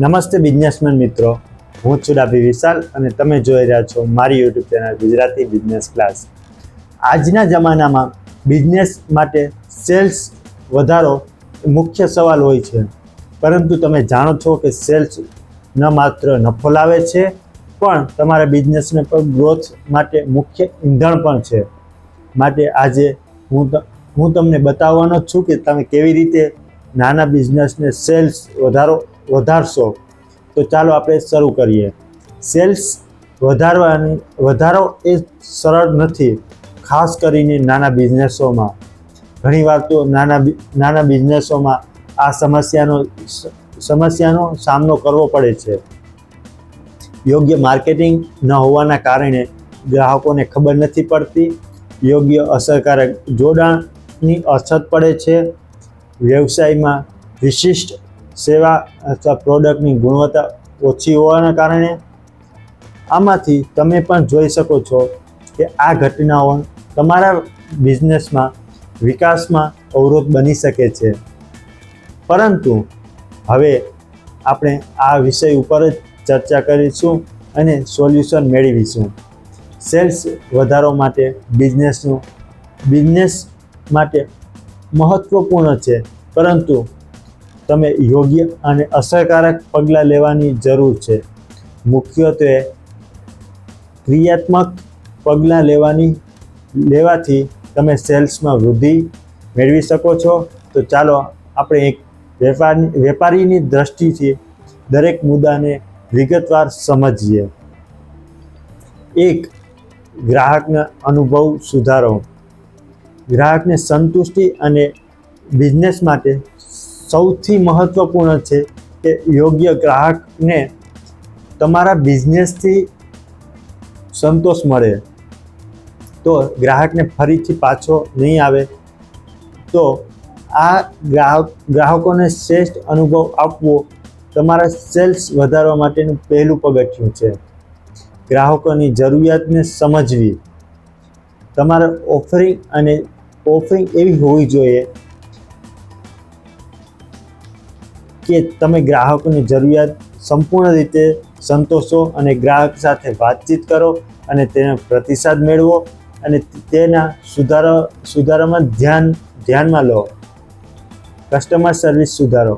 નમસ્તે બિઝનેસમેન મિત્રો. હું છું વિશાલ અને તમે જોઈ રહ્યા છો મારી YouTube channel Gujarati business class. આજના જમાનામાં બિઝનેસ માટે સેલ્સ વધારો મુખ્ય સવાલ હોય છે. પરંતુ તમે જાણો છો કે સેલ્સ ન માત્ર નફો લાવે છે, પણ તમારા બિઝનેસને પણ ગ્રોથ માટે મુખ્ય ઈંધણ પણ છે. માટે આજે હું હું તમને બતાવવાનો છું કે તમે કેવી રીતે નાના બિઝનેસને સેલ્સ વધારો વધારશો, તો ચાલો આપણે શરૂ કરીએ. સેલ્સ વધારવાની, વધારો એ સરળ નથી, ખાસ કરીને નાના બિઝનેસોમાં. ઘણીવાર તો નાના નાના બિઝનેસોમાં આ સમસ્યાનો સમસ્યાનો સામનો કરવો પડે છે. યોગ્ય માર્કેટિંગ ન હોવાના કારણે ગ્રાહકોને ખબર નથી પડતી, યોગ્ય અસરકારક જોડાણની અછત પડે છે, વ્યવસાયમાં વિશિષ્ટ સેવા અથવા પ્રોડક્ટની ગુણવત્તા ઓછી હોવાના કારણે આમાંથી તમે પણ જોઈ શકો છો કે આ ઘટનાઓ તમારા બિઝનેસમાં, વિકાસમાં અવરોધ બની શકે છે. પરંતુ હવે આપણે આ વિષય ઉપર જ ચર્ચા કરીશું અને સોલ્યુશન મેળવીશું. સેલ્સ વધારો માટે બિઝનેસનું, બિઝનેસ માટે મહત્ત્વપૂર્ણ છે, પરંતુ તમે યોગ્ય અને અસરકારક પગલાં લેવાની જરૂર છે. મુખ્યત્વે ક્રિયાત્મક પગલાં લેવાની, લેવાથી તમે સેલ્સમાં વૃદ્ધિ મેળવી શકો છો. તો ચાલો આપણે એક વેપારની વેપારીની દ્રષ્ટિથી દરેક મુદ્દાને વિગતવાર સમજીએ. એક, ગ્રાહકના અનુભવ સુધારો. ગ્રાહકને સંતુષ્ટિ અને બિઝનેસ માટે સૌથી મહત્ત્વપૂર્ણ છે કે યોગ્ય ગ્રાહકને તમારા બિઝનેસથી સંતોષ મળે. તો ગ્રાહકને ફરીથી પાછો નહીં આવે. તો આ ગ્રાહક, ગ્રાહકોને શ્રેષ્ઠ અનુભવ આપવો તમારા સેલ્સ વધારવા માટેનું પહેલું પગથિયું છે. ગ્રાહકોની જરૂરિયાતને સમજવી. તમારા ઓફરિંગ અને ઓફરિંગ એવી હોવી જોઈએ કે તમે ગ્રાહકોની જરૂરિયાત સંપૂર્ણ રીતે સંતોષો અને ગ્રાહક સાથે વાતચીત કરો અને તેનો પ્રતિસાદ મેળવો અને તેના સુધારો, સુધારામાં ધ્યાન, ધ્યાનમાં લો. કસ્ટમર સર્વિસ સુધારો.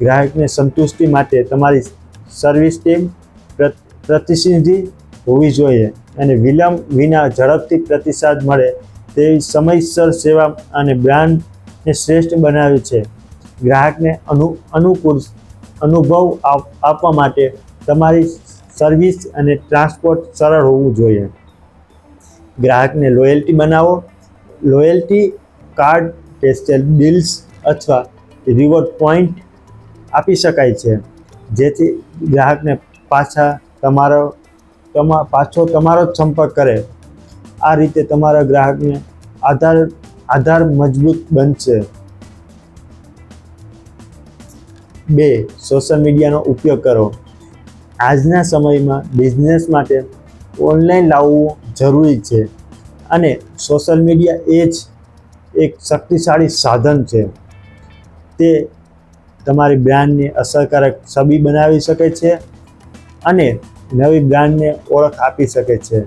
ગ્રાહકને સંતુષ્ટિ માટે તમારી સર્વિસ ટીમ પ્રતિનિધિ હોવી જોઈએ અને વિલંબ વિના ઝડપથી પ્રતિસાદ મળે તેવી સમયસર સેવા અને બ્રાન્ડને શ્રેષ્ઠ બનાવે છે. ગ્રાહકને અનુ, અનુકૂળ અનુભવ આપ- આપવા માટે તમારી સર્વિસ અને ટ્રાન્સપોર્ટ સરળ હોવું જોઈએ. ગ્રાહકને લોયલ્ટી બનાવો. લોયલ્ટી કાર્ડ પેસ્ટેલ બિલ્સ અથવા રિવોર્ડ પોઈન્ટ આપી શકાય છે. જેથી ગ્રાહકને પાછા તમારો, તમા, પાછો તમારો જ સંપર્ક કરે. આ રીતે તમારા ગ્રાહકને આધાર આધાર મજબૂત બનશે. બે સોશિયલ મીડિયાનો ઉપયોગ કરો. આજના સમયમાં બિઝનેસ માટે ઓનલાઈન લાવવું જરૂરી છે અને સોશિયલ મીડિયા એ જ એક શક્તિશાળી સાધન છે. તે તમારી બ્રાન્ડને અસરકારક છબી બનાવી શકે છે અને નવી બ્રાન્ડને ઓળખ આપી શકે છે.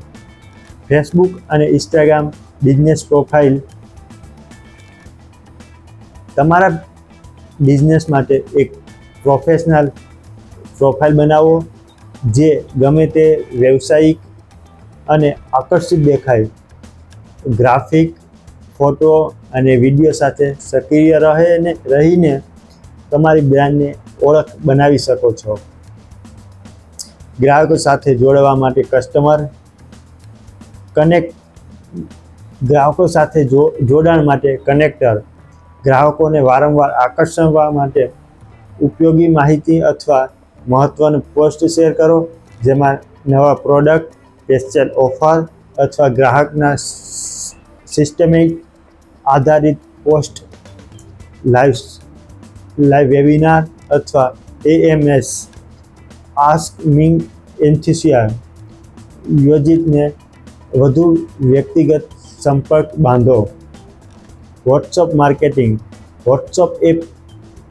ફેસબુક અને ઇન્સ્ટાગ્રામ બિઝનેસ પ્રોફાઇલ તમારા બિઝનેસ માટે એક પ્રોફેશનલ પ્રોફાઇલ બનાવો, જે ગમે તે વ્યવસાયિક અને આકર્ષિત દેખાય. ગ્રાફિક, ફોટો અને વીડિયો સાથે સક્રિય રહે ને, રહીને તમારી બ્રાન્ડને ઓળખ બનાવી શકો છો. ગ્રાહકો સાથે જોડવા માટે કસ્ટમર કનેક્ટ, ગ્રાહકો સાથે જોડાણ માટે કનેક્ટર ગ્રાહકોને વારંવાર આકર્ષવા માટે ઉપયોગી માહિતી અથવા મહત્ત્વનું પોસ્ટ શેર કરો, જેમાં નવા પ્રોડક્ટ, સ્પેશિયલ ઓફર અથવા ગ્રાહકના સિસ્ટમિક આધારિત પોસ્ટ, લાઈવ લાઈવ વેબિનાર અથવા એએમએસ, આસ્ક મિંગ એન્થિસિયા યોજિતને વધુ વ્યક્તિગત સંપર્ક બાંધો. WhatsApp marketing WhatsApp app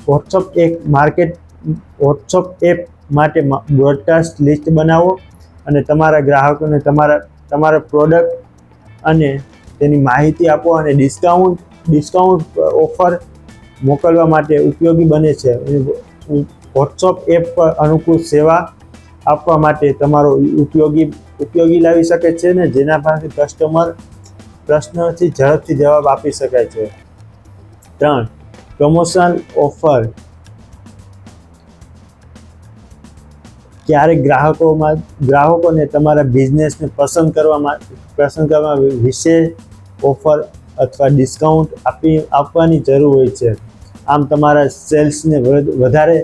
WhatsApp એક માર્કેટ વોટ્સઅપ એપ માટે બ્રોડકાસ્ટ લિસ્ટ બનાવો અને તમારા ગ્રાહકોને તમારા તમારા પ્રોડક્ટ અને તેની માહિતી આપો અને ડિસ્કાઉન્ટ ડિસ્કાઉન્ટ ઓફર મોકલવા માટે ઉપયોગી બને છે. વોટ્સઅપ એપ પર અનુકૂળ સેવા આપવા માટે તમારો ઉપયોગી ઉપયોગી લાવી શકે છે ને? જેના પાસે કસ્ટમર પ્રશ્નોથી ઝડપથી જવાબ આપી શકાય છે. ત્રણ પ્રમોશન ઓફર ક્યારેક ગ્રાહકોમાં, ગ્રાહકોને તમારા બિઝનેસને પસંદ કરવામાં પસંદ કરવા વિશેષ ઓફર અથવા ડિસ્કાઉન્ટ આપી, આપવાની જરૂર હોય છે. આમ તમારા સેલ્સને વધારે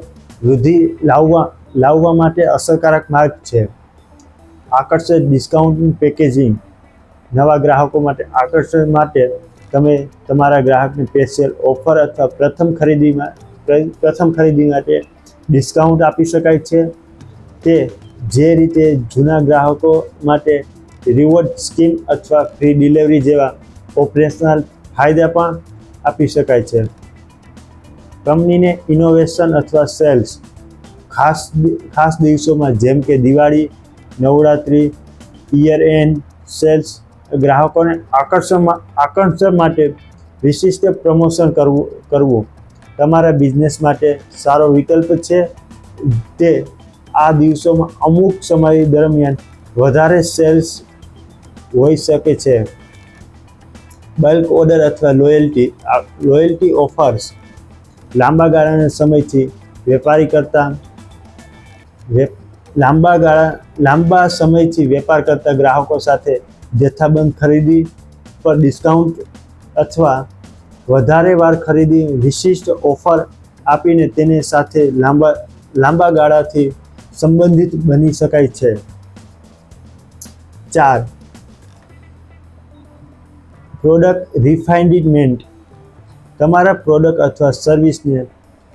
વૃદ્ધિ લાવવા લાવવા માટે અસરકારક માર્ગ છે. આકર્ષક ડિસ્કાઉન્ટ પેકેજિંગ નવા ગ્રાહકો માટે આકર્ષણ માટે તમે તમારા ગ્રાહકને સ્પેશિયલ ઓફર અથવા પ્રથમ ખરીદીમાં, પ્રથમ ખરીદી માટે ડિસ્કાઉન્ટ આપી શકાય છે. તે જે રીતે જૂના ગ્રાહકો માટે રિવોર્ડ સ્કીમ અથવા ફ્રી ડિલિવરી જેવા ઓપરેશનલ ફાયદા પણ આપી શકાય છે. કંપનીને ઇનોવેશન અથવા સેલ્સ ખાસ ખાસ દિવસોમાં જેમ કે Diwali, Navratri year end sales ગ્રાહકોને આકર્ષણ આકર્ષણ માટે વિશિષ્ટ પ્રમોશન કરવું કરવું. તમારા બિઝનેસ માટે સારો વિકલ્પ છે. તે આ દિવસોમાં અમુક સમય દરમિયાન વધારે સેલ્સ હોઈ શકે છે. બલ્ક ઓર્ડર અથવા લોયલ્ટી લોયલ્ટી ઓફર્સ લાંબા ગાળાના સમયથી વેપારી કરતા લાંબા ગાળા, લાંબા સમયથી વેપાર કરતા ગ્રાહકો સાથે જથ્થાબંધ ખરીદી પર ડિસ્કાઉન્ટ અથવા વધારે વાર ખરીદી વિશિષ્ટ ઓફર આપીને તેને સાથે લાંબા લાંબા ગાળાથી સંબંધિત બની શકાય છે. ચાર. પ્રોડક્ટ રિફાઇન્ડમેન્ટ તમારા પ્રોડક્ટ અથવા સર્વિસને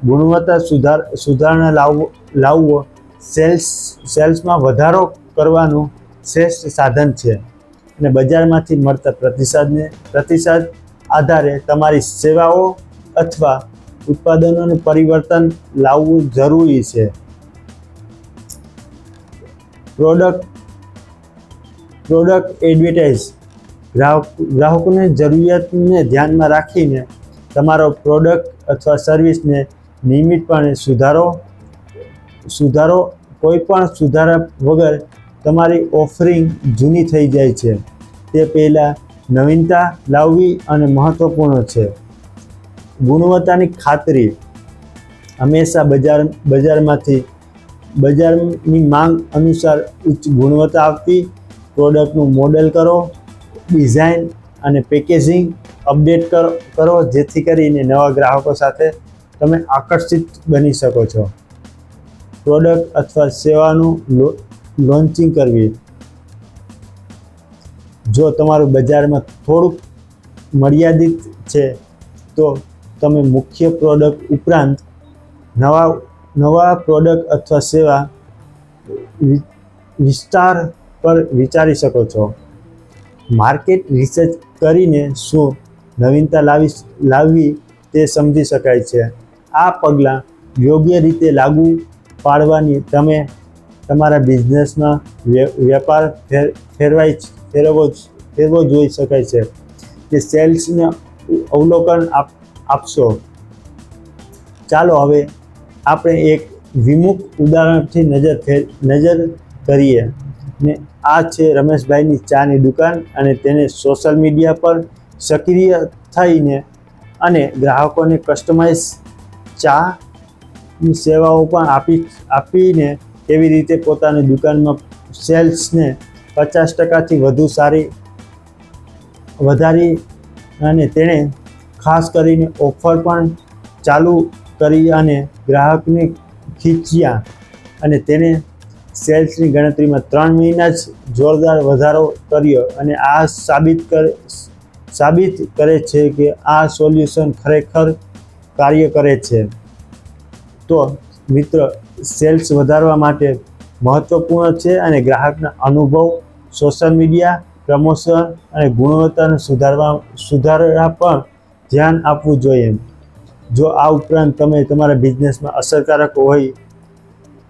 ગુણવત્તા સુધાર, સુધારણા લાવવો લાવવો સેલ્સ સેલ્સમાં વધારો કરવાનું શ્રેષ્ઠ સાધન છે. અને બજારમાંથી મળતા પ્રતિસાદને પ્રતિસાદ આધારે તમારી સેવાઓ અથવા ઉત્પાદનોનું પરિવર્તન લાવવું જરૂરી છે. Product product advertise. ગ્રાહક, ગ્રાહકોને જરૂરિયાતને ધ્યાનમાં રાખીને તમારો પ્રોડક્ટ અથવા સર્વિસને નિયમિતપણે સુધારો સુધારો, કોઈ પણ સુધારા વગર તમારી ઓફરિંગ જૂની થઈ જાય છે. તે પહેલાં નવીનતા લાવવી અને મહત્ત્વપૂર્ણ છે. ગુણવત્તાની ખાતરી. હંમેશા બજાર, બજારમાંથી, બજારની માંગ અનુસાર ઉચ્ચ ગુણવત્તા આપવી, પ્રોડક્ટનું મોડેલ કરો, ડિઝાઇન અને પેકેજિંગ અપડેટ કરો કરો, જેથી કરીને નવા ગ્રાહકો સાથે તમે આકર્ષિત બની શકો છો. પ્રોડક્ટ અથવા સેવાનું લોન્ચિંગ કરવી. જો તમારું બજારમાં થોડુંક મર્યાદિત છે, તો તમે મુખ્ય પ્રોડક્ટ ઉપરાંત નવા નવા પ્રોડક્ટ અથવા સેવા વિસ્તાર પર વિચારી શકો છો. માર્કેટ રિસર્ચ કરીને શું નવીનતા લાવી, લાવવી તે સમજી શકાય છે. આ પગલાં યોગ્ય રીતે લાગુ પાડવાની તમે તમારા બિઝનેસમાં વેપાર ફેર, ફેરવાય ફેરવવો ફેરવો જોઈ શકાય છે કે સેલ્સને અવલોકન આપ, આપશો. ચાલો હવે આપણે એક વિમુખ ઉદાહરણથી નજર ફેર, નજર કરીએ. ને આ છે રમેશભાઈની ચાની દુકાન અને તેને સોશિયલ મીડિયા પર સક્રિય થઈને અને ગ્રાહકોને કસ્ટમાઇઝ ચાની સેવાઓ પણ આપી, આપીને કેવી રીતે પોતાની દુકાનમાં સેલ્સને પચાસ ટકાથી વધુ સારી વધારી અને તેણે ખાસ કરીને ઓફર પણ ચાલુ કરી અને ગ્રાહકને ખીચ્યા અને તેને સેલ્સની ગણતરીમાં ત્રણ મહિના જ જોરદાર વધારો કર્યો અને આ સાબિત કર, સાબિત કરે છે કે આ સોલ્યુશન ખરેખર કાર્ય કરે છે. તો મિત્ર સેલ્સ વધારવા માટે મહત્ત્વપૂર્ણ છે અને ગ્રાહકના અનુભવ સોશિયલ મીડિયા પ્રમોશન અને ગુણવત્તાને સુધારવા સુધારવા પણ ધ્યાન આપવું જોઈએ. જો આ ઉપરાંત તમે તમારા બિઝનેસમાં અસરકારક હોય,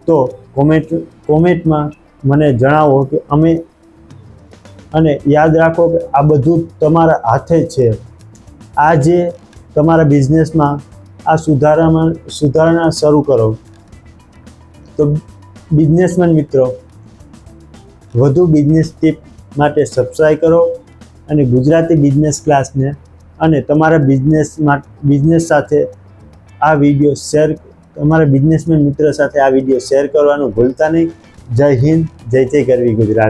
તો કોમેન્ટ કોમેન્ટમાં મને જણાવો કે અમે, અને યાદ રાખો કે આ બધું તમારા હાથે છે. આ જે તમારા બિઝનેસમાં આ સુધારામાં, સુધારણા શરૂ કરો. તો બિઝનેસમેન મિત્રો, વધુ બિઝનેસ ટીપ માટે સબસ્ક્રાઈબ કરો અને ગુજરાતી બિઝનેસ ક્લાસને અને તમારા બિઝનેસમાં બિઝનેસ સાથે આ વીડિયો શેર, તમારા બિઝનેસમેન મિત્ર સાથે આ વીડિયો શેર કરવાનું ભૂલતા નહીં. જય હિન્દ, જય જય ગરવી ગુજરાત.